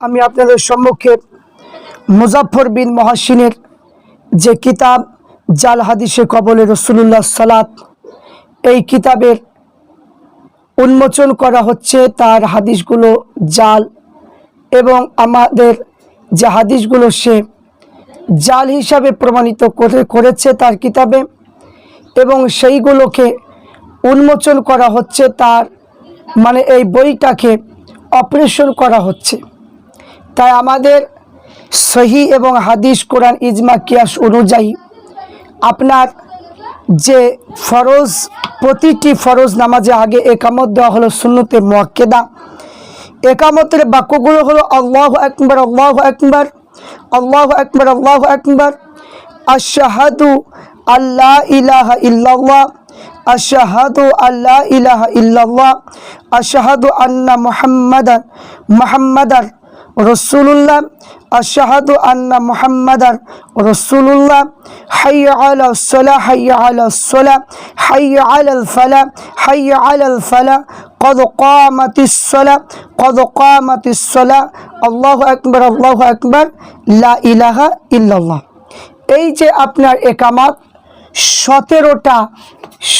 আমি আপনাদের সম্মুখে মুজাফর বিন মহাসিনের যে কিতাব, জাল হাদিসে কবলে রসুল্লাহ সালাত, এই কিতাবের উন্মোচন করা হচ্ছে তার হাদিসগুলো জাল এবং আমাদের যে হাদিসগুলো সে জাল হিসাবে প্রমাণিত করে, করেছে তার কিতাবে এবং সেইগুলোকে উন্মোচন করা হচ্ছে তার মানে এই বইটাকে অপারেশন করা হচ্ছে। তাই আমাদের সহি এবং হাদিস কোরআন ইজমা কিয়াস অনুযায়ী আপনার যে ফরজ, প্রতিটি ফরজ নামাজে আগে একামত দেওয়া হলো সুন্নতে মোয়াক্কেদা। একামতের বাক্যগুলো হলো আল্লাহ আকবর, আল্লাহ একবার আল্লাহ একবার আল্লাহ একবার আশাহাদু আল্লাহ ইলাহা ইল্লাল্লাহ, আশাহাদু আল্লাহ ইলাহা ইল্লাল্লাহ, আশাহাদু আন্না মুহাম্মাদান মুহাম্মাদার রসুল্লাহ আশাহাদু আন্না মোহাম্মদার রসুল্লাহ হাইয়া আলা সোলা, হাইয়া আলা সোলা, হাইয়া আলাল হাই হাইয়া আলাল ফালা, কদ কামাতিসলা কদ কামাতিসলা আল্লাহ আকবর আল্লাহ আকবর, লা ইলাহা ইল্লাল্লাহ। এই যে আপনার একামাত, সতেরোটা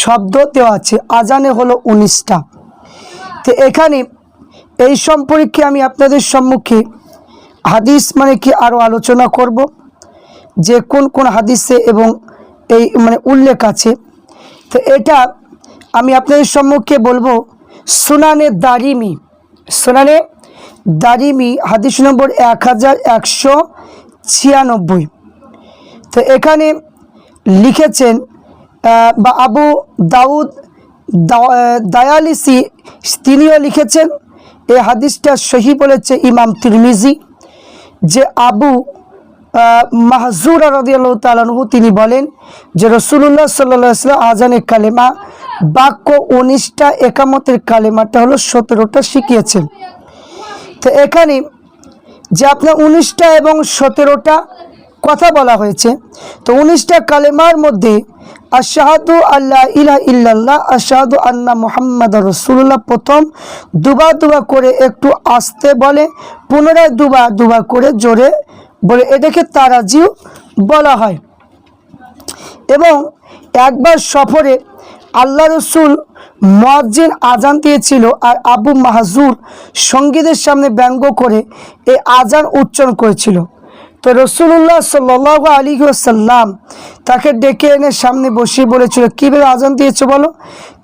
শব্দ দেওয়া আছে, আজানে হলো উনিশটা। তো এখানে এই সম্পর্কে আমি আপনাদের সম্মুখে হাদিস মানে কি আরও আলোচনা করব, যে কোন কোন হাদিসে এবং এই মানে উল্লেখ আছে। তো এটা আমি আপনাদের সম্মুখে বলব, সুনানে দারিমি সুনানে দারিমি, হাদিস নম্বর এক হাজার একশো ছিয়ানব্বই। তো এখানে লিখেছেন বা আবু দাউদ দায়ালিসি তিনিও লিখেছেন এই হাদিসটা সহি বলেছে ইমাম তিরমিজি, যে আবু মাহজুর তালানহু তিনি বলেন যে রসুল্লাহ সাল্লাম আজানের কালেমা, বাক্য উনিশটা একামতের কালেমাটা হলো সতেরোটা শিখিয়েছেন। তো এখানে যে আপনার উনিশটা এবং সতেরোটা কথা বলা হয়েছে। তো উনিশটা কালেমার মধ্যে আশাহাদু আল্লাহ ইলা ইল্লাল্লাহ, আশাহাদু আন্না মোহাম্মদ রসুল্লাহ প্রথম দুবার দুবার করে একটু আস্তে বলে, পুনরায় দুবার দুবার করে জোরে বলে। এটাকে তারাজিও বলা হয়। এবং একবার সফরে আল্লাহ রসুল মজ্জিন আজান দিয়েছিল আর আবু মাহজুর সঙ্গীদের সামনে ব্যঙ্গ করে এই আজান উচ্চারণ করেছিল। তো রসুল্লাহ সাল্লাহ আলী সাল্লাম তাকে ডেকে এনে সামনে বসিয়ে বলেছিল কীভাবে আজান দিয়েছ বলো?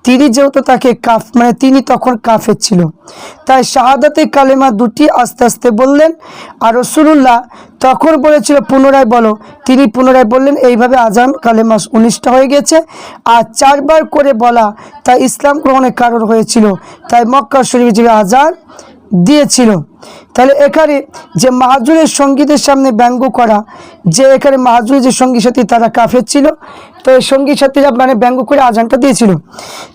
তিনি যেহেতু তাকে কাফ মানে তিনি তখন কাফের ছিল। তাই শাহাদাতে কালেমা দুটি আস্তে আস্তে বললেন আর রসুল্লাহ তখন বলেছিল, পুনরায় বলো। তিনি পুনরায় বললেন, এইভাবে আজান কালেমা উনিশটা হয়ে গেছে আর চারবার করে বলা তা ইসলাম গ্রহণের কারণ হয়েছিল। তাই মক্কা শরীফ যে আজান দিয়েছিল তাহলে এখানে যে মাহাজুরের সঙ্গীদের সামনে ব্যঙ্গ করা, যে এখানে মাহাজুরের যে সঙ্গী সাথী তারা কাফের ছিল, তো এই সঙ্গী সাথীরা মানে ব্যঙ্গ করে আজানটা দিয়েছিল।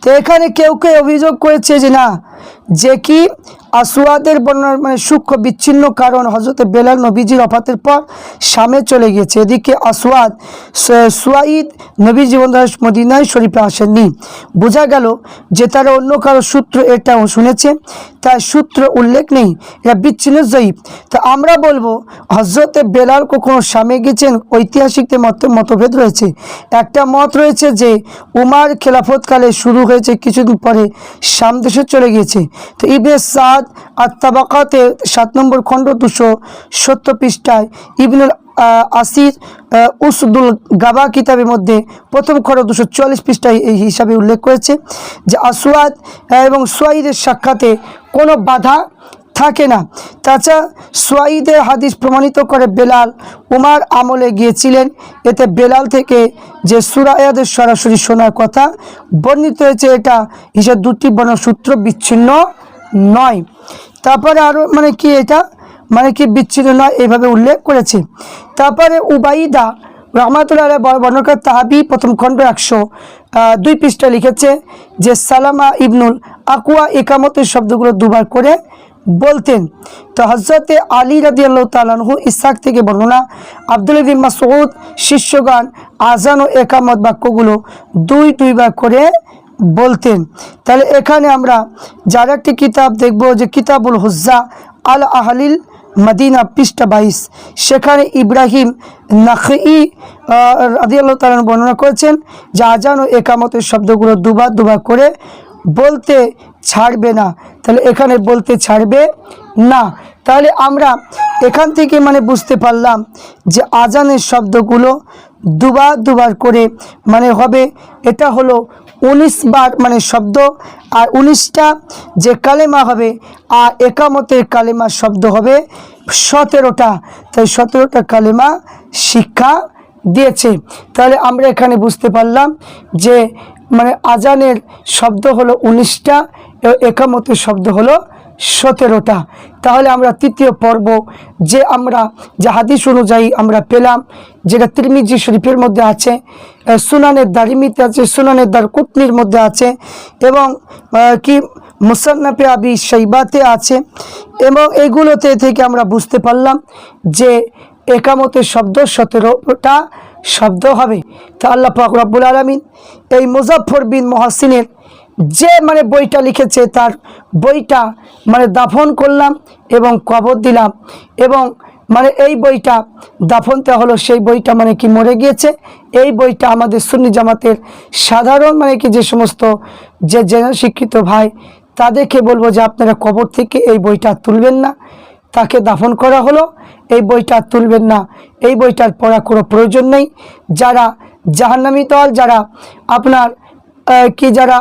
তো এখানে কেউ কেউ অভিযোগ করেছে যে না, যে কি আসুয়াদের বর্ণনা মানে সূক্ষ্ম বিচ্ছিন্ন কারণ হজরত বেলাল নবীজির অফাতের পর সামে চলে গিয়েছে। এদিকে আসওয়াদ, সু- সুয়াইদ নবী জীবন মদিনায় শরীফে আসেননি। বোঝা গেল যে তারা অন্য কারও সূত্র এটাও শুনেছে। তার সূত্র উল্লেখ নেই। এটা বিচ্ছিন্ন জয়ীব। তা আমরা বলব হজরতে বেলাল কখনো সামে গেছেন? ঐতিহাসিকদের মত মতভেদ রয়েছে। একটা মত রয়েছে যে উমার খেলাফতকালে শুরু হয়েছে কিছুদিন পরে শাম দেশে চলে গিয়েছে। তো ইবনে সাদ তাবাকাতে সাত নম্বর খণ্ড দুশো সত্তর পৃষ্ঠায় ইবনুল আসির উসদুল গাবা কিতাবের মধ্যে প্রথম খণ্ড দুশো চুয়াল্লিশ পৃষ্ঠায় এই হিসাবে উল্লেখ করেছে যে আসওয়াদ আহ, এবং সোয়াইদের সাক্ষাতে কোনো বাধা থাকে না। তাছাড়া সোয়াইদের হাদিস প্রমাণিত করে বেলাল উমার আমলে গিয়েছিলেন। এতে বেলাল থেকে যে সুরায়াদের সরাসরি শোনার কথা বর্ণিত হয়েছে, এটা হিসাবে দুটি বর্ণসূত্র বিচ্ছিন্ন নয়। তারপরে আরও মানে কি এটা? মানে কি বিচ্ছিন্ন নয়, এইভাবে উল্লেখ করেছে। তারপরে উবাইদা রহমাতুল্লাহ বর্ণকার তাহাবি প্রথম খণ্ড একশো দুই পৃষ্ঠা লিখেছে যে সালামা ইবনুল আকুয়া একামতের শব্দগুলো দুবার করে বলতেন। তো হজরতে আলী রাদি আল্লাহ তালানহু ইসাক থেকে বর্ণনা, আব্দুল ইবিন মাসউদ শিষ্যগান আজান ও একামত বাক্যগুলো দুই দুইবার করে বলতেন। তাহলে এখানে আমরা যার একটি কিতাব দেখব যে কিতাবুল হুজ্জা আল আহলিল মদিনা পৃষ্ঠা বাইশ। সেখানে ইব্রাহিম নাখি রাদিয়াল্লাহ তালান বর্ণনা করেছেন যে আজান ও একামতের শব্দগুলো দুবার দুবার করে বলতে ছাড়বে না। তাহলে এখানে বলতে ছাড়বে না। তাহলে আমরা এখান থেকে মানে বুঝতে পারলাম যে আজানের শব্দগুলো দুবার দুবার করে মানে হবে। এটা হলো উনিশ বার মানে শব্দ আর উনিশটা যে কালেমা হবে আর একামতের কালেমা শব্দ হবে সতেরোটা। তাই সতেরোটা কালেমা শিক্ষা দিয়েছে। তাহলে আমরা এখানে বুঝতে পারলাম যে মানে আজানের শব্দ হলো উনিশটা একামতের শব্দ হলো সতেরোটা। তাহলে আমরা তৃতীয় পর্ব যে আমরা, যে হাদিস অনুযায়ী আমরা পেলাম, যেটা তিরমিজি শরীফের মধ্যে আছে সুনানের দারিমিতে আছে, সুনানের দার কুতনির মধ্যে আছে এবং কি মুসান্নাফে আবি শৈবাতে আছে এবং এগুলোতে থেকে আমরা বুঝতে পারলাম যে একামতের শব্দ সতেরোটা শব্দ হবে। তা আল্লাহ পাক রব্বুল আলমিন এই মুজাফর বিন মহাসিনের যে মানে বইটা লিখেছে, তার বইটা মানে দাফন করলাম এবং কবর দিলাম এবং মানে এই বইটা দাফনটা হলো, সেই বইটা মানে কি মরে গিয়েছে। এই বইটা আমাদের সুন্নি জামাতের সাধারণ মানে কি যে সমস্ত যে জেনে শিক্ষিত ভাই, তাদেরকে বলব যে আপনারা কবর থেকে এই বইটা তুলবেন না। তাকে দাফন করা হলো। এই বইটা তুলবেন না। এই বইটার পড়া কোনো প্রয়োজন নেই। যারা জাহান্নামি দল, যারা আপনার কি যারা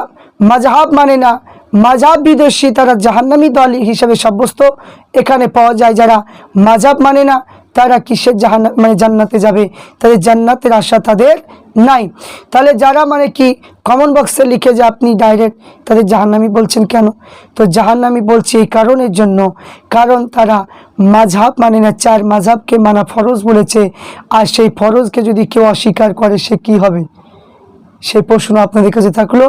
মাঝহাব মানে না মাঝহাব বিদেশি তারা জাহান্নামী দল হিসেবে সাব্যস্ত। এখানে পাওয়া যায় যারা মাজাব মানে না, তারা কিসের জাহান মানে জান্নাতে যাবে? তাদের জান্নাতের আশা তাদের নাই। তাহলে যারা মানে কি কমন বক্সে লিখে যে আপনি ডাইরেক্ট তাদের জাহান্নামি বলছেন কেন? তো জাহান্নামি বলছি এই কারণের জন্য, কারণ তারা মাঝহাব মানে না, চার মাঝাবকে মানা ফরজ বলেছে। আর সেই ফরজকে যদি কেউ অস্বীকার করে, সে কি হবে? সেই প্রশ্ন আপনাদের কাছে থাকল,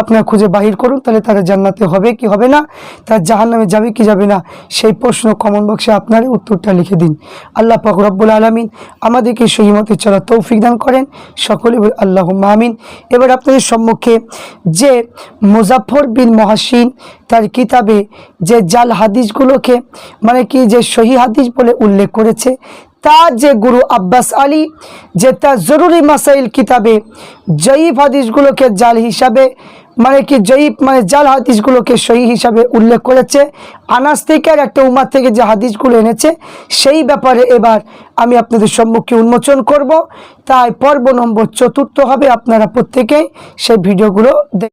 আপনারা খুঁজে বাহির করুন, তাহলে তারা জান্নাতে হবে কি হবে না, তার জাহান নামে যাবে কি যাবে না, সেই প্রশ্ন কমন বক্সে আপনার উত্তরটা লিখে দিন। আল্লাহ পাক রব্বুল আলমিন আমাদেরকে সেই মতে চলা তৌফিক দান করেন, সকলে আল্লাহ আমিন। এবার আপনাদের সম্মুখে যে মুজাফর বিন মহাসিন, তার কিতাবে যে জাল হাদিসগুলোকে মানে কি যে সহি হাদিস বলে উল্লেখ করেছে তার যে গুরু আব্বাস আলী, যে তার জরুরি মাসাইল কিতাবে জয়ীফ হাদিসগুলোকে জাল হিসাবে মানে কি জয়ীফ মানে জাল হাদিসগুলোকে সহি হিসাবে উল্লেখ করেছে। আনাস্তিকের একটা উমার থেকে যে হাদিসগুলো এনেছে, সেই ব্যাপারে এবার আমি আপনাদের সম্মুখে উন্মোচন করব। তাই পর্ব নম্বর চতুর্থ হবে আপনারা প্রত্যেকেই সেই ভিডিওগুলো দেখ